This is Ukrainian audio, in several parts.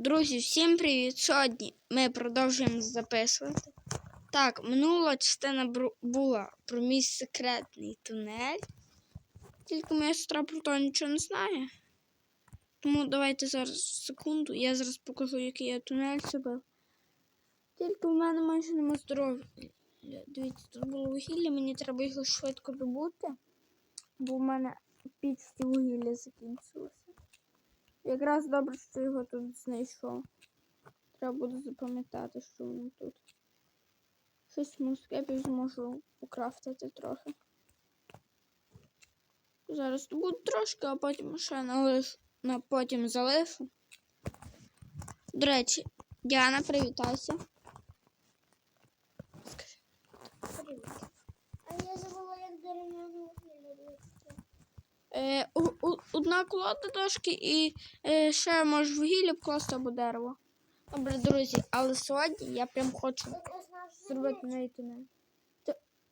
Друзі, всім привіт! Сьогодні ми продовжуємо записувати. Так, минула частина була про мій секретний тунель. Тільки моя сестра про то нічого не знає. Тому давайте зараз секунду. Я зараз покажу, який я тунель себе. Тільки в мене майже нема здоров'я. Дивіться, тут було вугілля, мені треба його швидко добути, бо в мене пічці вугілля закінчилося. Якраз добре, що його тут знайшов. Треба буде запам'ятати, що воно тут. Щось мускепів зможу покрафтити трохи. Зараз буду трошки, а потім ще налишу, на потім залишу. До речі, Діана, привітайся. Скажи. Привіт. А я забула, як дерев'яну. Е, одна колода дошки і е, ще можеш вугілля вкласти або дерево. Добре, друзі, але сьогодні я прям хочу зробити неї тунель.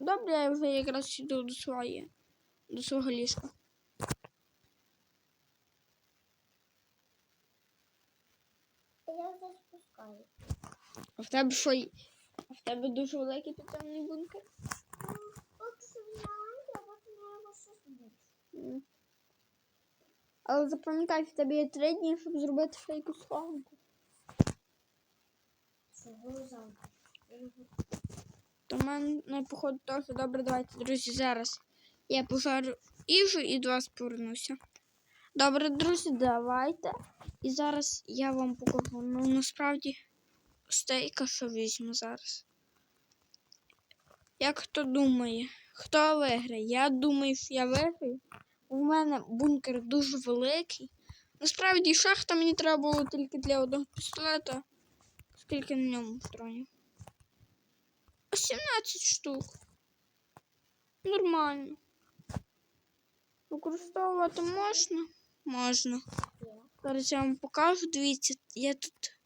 Добре, я вже якраз йду до своєї, до свого ліжка. Я вже спускаю. А в тебе що? А в тебе дуже великий підземний бункер? Поки що він маленький, а потім я його ще збільшу. Але запам'ятай, в тебе є три дні, щоб зробити ще якусь схованку. То в мене ну, походу трохи добре. Давайте, друзі, зараз я пожарю їжу і до вас повернуся. Добре, друзі, давайте. І зараз я вам покажу. Ну, насправді, стейка, що візьму зараз. Як хто думає, хто виграє? Я думаю, що я виграю. У мене бункер дуже великий. Насправді, шахта мені треба було тільки для одного пістолета. Скільки на ньому патронів? 17 штук. Нормально. Використовувати можна? Можна. Зараз я вам покажу. Дивіться, я тут.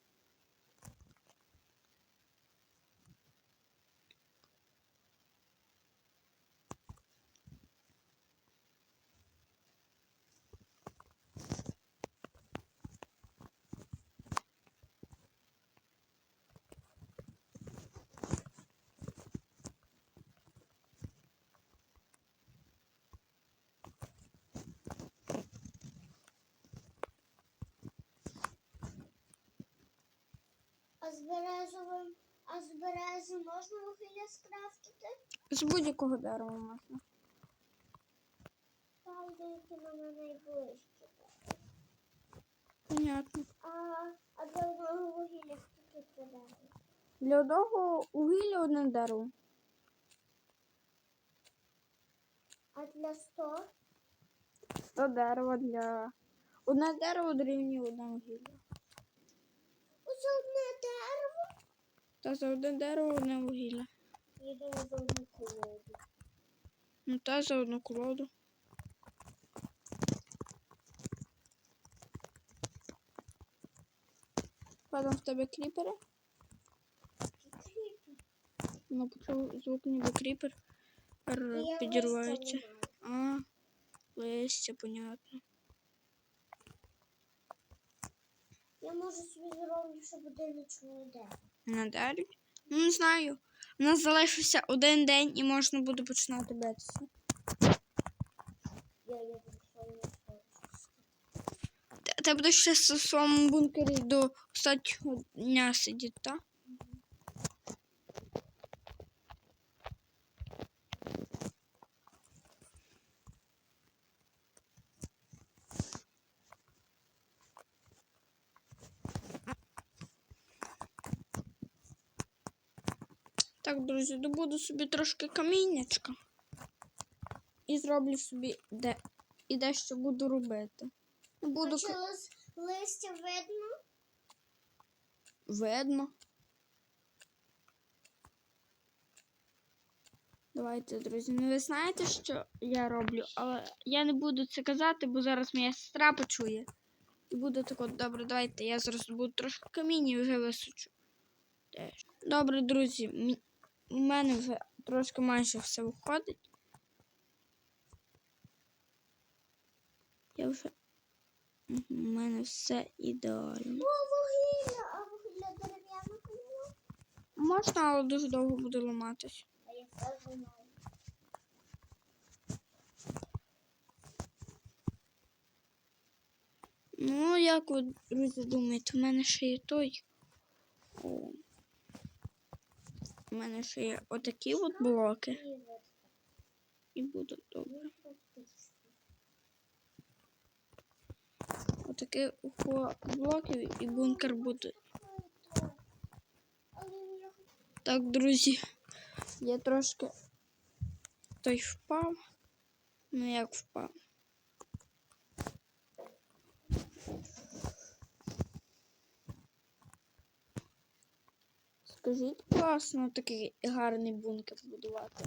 А з березовим, а з берези можна вугілля скрафтити? З будь-якого дерева можна. Там деякі на мене найближче. Понятно. А, а для одного вугілля скільки треба? Для одного вугілля одне дерево. А для 100? 100 дерева для. Одне дерево дорівнює одне вугілля. Оце одне дерево. Та за одне дерево одне вугілля. Я думаю, за одну колоду. Ну та за одну колоду. Падом в тебе кріпери. Ну, почув звук ніби кріпер. Підірвається. А, листя, понятно. Я можу собі зроблю, щоб одиночне ідею. На далі? Ну, не знаю. У нас залишився один день і можна буде починати битися. Я Ти, ти будеш ще в своєму бункері до останнього дня сидіти, так? Так, друзі, добуду собі трошки каміннячка. І зроблю собі де і дещо буду робити. Буду А листя видно? Видно. Давайте, друзі. Ну ви знаєте, що я роблю, але я не буду це казати, бо зараз моя сестра почує. І буде так от, добре, давайте. Я зараз буду трошки каміння і вже височу. Добре, друзі. У мене вже трошки майже все виходить. Я вже у мене все ідеально. Можна, але дуже довго буде ламатись. А я знаю. Ну, як ви, друзі, думаєте, у мене ще є той. О. У мене ще є отакі от блоки. І буде добре. фактично. Отаких блоків і бункер буде. Так, друзі, я трошки той впав. Ну як впав. Скажіть, класно такий гарний бункер будувати.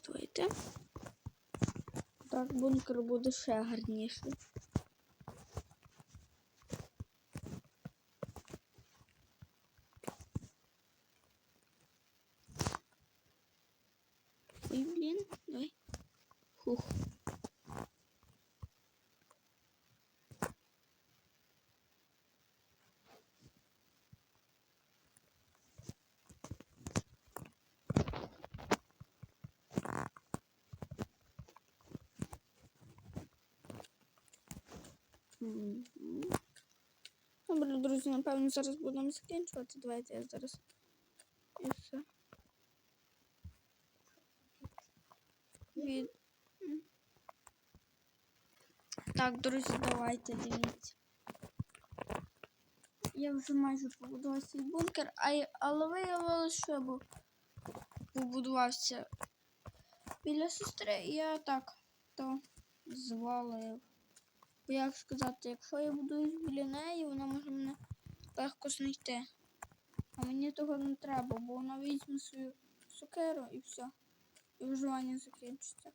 Так. Так, бункер буде ще гарніший. Добре, друзі, напевно, зараз будемо закінчувати. Давайте я зараз. І все. Від... Так, друзі, давайте дивіться. Я вже майже побудував свій бункер, а, але виявилося, що я побудувався біля сестри, і я так то звалив. Як сказати, якщо я будуюсь біля неї, вона може мене легко знайти. А мені того не треба, бо вона візьме свою сукеру і все. І виживання закінчиться.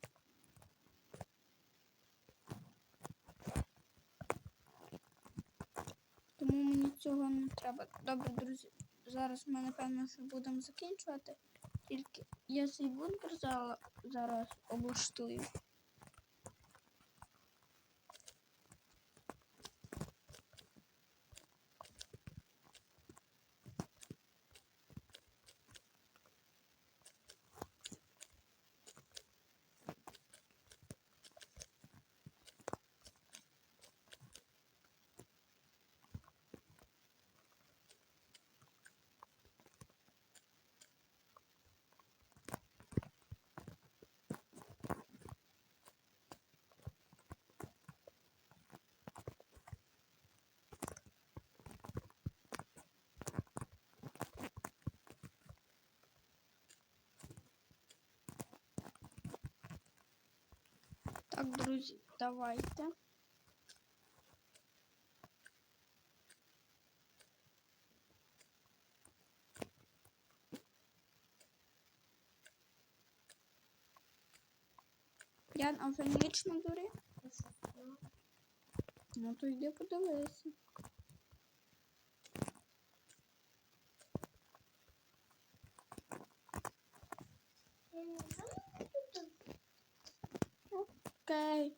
Тому мені цього не треба. Добре, друзі. Зараз ми напевно що будемо закінчувати. Тільки я свій бункер зараз облаштую. Так, друзі, давайте. Ян, а вже ніч на дворі? Я що знаю. Ну то йди подивися. Я не знаю, тут Окей.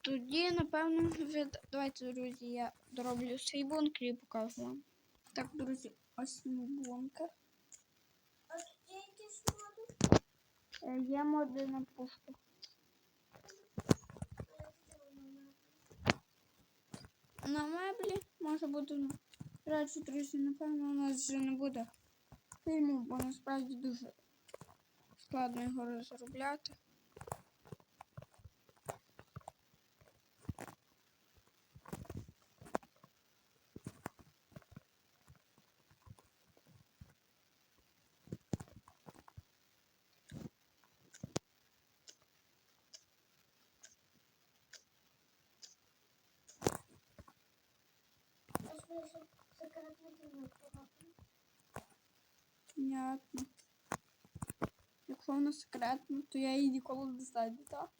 Тоді, напевно, від... давайте, друзі, я дороблю свій бункер і покажу вам. Так, друзі, ось мій бункер. А є якісь моди? Є моди на пушку. На меблі може бути. ну, речі, друзі, напевно, у нас вже не буде фільму, бо насправді дуже складно його розробляти. Понятно. Якщо вона секретна, то я її ніколи не знайду, так?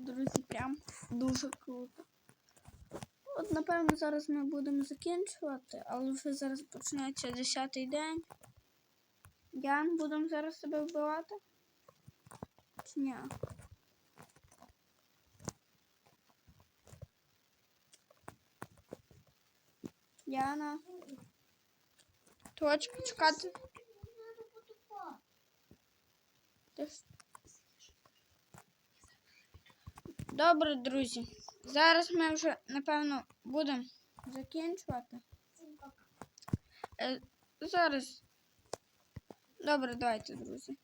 Друзі, прям дуже круто. От, напевно, зараз ми будемо закінчувати, але вже зараз почнеться 10-й день. Ян, будемо зараз себе вбивати? Чи ні? Яна. Точка, чекати. Надо. Ти ж- Добре, друзі. Зараз ми вже, напевно, будемо закінчувати. Е, зараз. Добре, давайте, друзі.